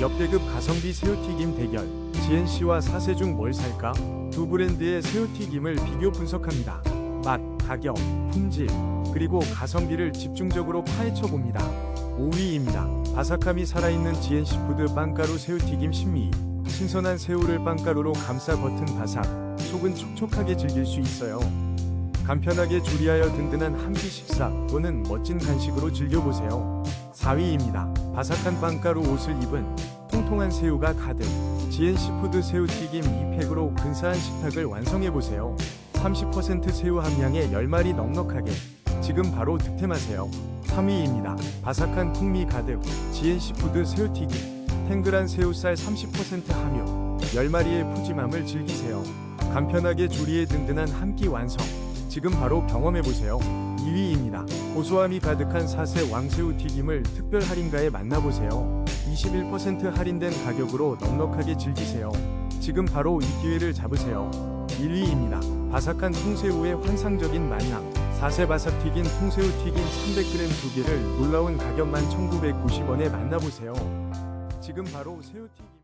역대급 가성비 새우튀김 대결 GNC와 사세 중 뭘 살까? 두 브랜드의 새우튀김을 비교 분석합니다. 맛, 가격, 품질, 그리고 가성비를 집중적으로 파헤쳐 봅니다. 5위입니다. 바삭함이 살아있는 GNC푸드 빵가루 새우튀김 신미. 신선한 새우를 빵가루로 감싸 겉은 바삭, 속은 촉촉하게 즐길 수 있어요. 간편하게 조리하여 든든한 한 끼 식사 또는 멋진 간식으로 즐겨보세요. 4위입니다. 바삭한 빵가루 옷을 입은 통통한 새우가 가득 GNC푸드 새우튀김 2팩으로 근사한 식탁을 완성해보세요. 30% 새우 함량에 10마리 넉넉하게 지금 바로 득템하세요. 3위입니다. 바삭한 풍미 가득 GNC푸드 새우튀김 탱글한 새우살 30% 함유 10마리의 푸짐함을 즐기세요. 간편하게 조리에 든든한 한 끼 완성 지금 바로 경험해보세요. 2위입니다. 고소함이 가득한 사세 왕새우 튀김을 특별 할인가에 만나보세요. 21% 할인된 가격으로 넉넉하게 즐기세요. 지금 바로 이 기회를 잡으세요. 1위입니다. 바삭한 통새우의 환상적인 만남. 4세 바삭 튀긴 통새우 튀김 300g 두 개를 놀라운 가격만 1990원에 만나보세요. 지금 바로 새우 튀김